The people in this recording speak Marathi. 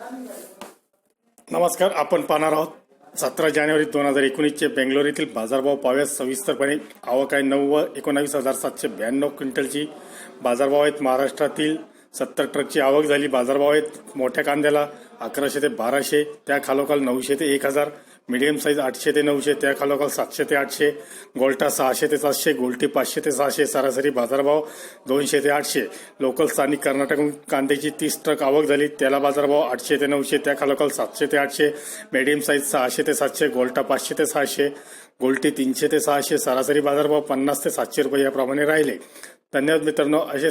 नमस्कार आपण पाहणार आहोत सतरा जानेवारी दोन हजार एकोणीसचे बेंगलोर येथील बाजारभाव पाव्यास सविस्तरपणे आवक आहे नऊ व एकोणावीस हजार सातशे ब्याण्णव क्विंटलची बाजारभाव आहेत. महाराष्ट्रातील सत्तर ट्रकची आवक झाली. बाजारभाव आहेत मोठ्या कांद्याला अकराशे ते बाराशे त्या खालोखाल नऊशे ते एक हजार. मिडियम साईज आठशे ते नऊशे त्या खालोखाल सातशे ते आठशे गोल्टा सहाशे ते सातशे गोल्टी पाचशे ते सहाशे सरासरी बाजारभाव दोनशे ते आठशे. लोकल स्थानिक कर्नाटक कांद्याची तीस ट्रक आवक झाली त्याला बाजारभाव आठशे ते नऊशे त्या खालोखाल सातशे ते आठशे मिडियम साईज सहाशे ते सातशे गोल्टा पाचशे ते सहाशे गोल्टी तीनशे ते सहाशे सरासरी बाजारभाव पन्नास ते सातशे रुपये याप्रमाणे राहिले. धन्यवाद मित्रांनो असे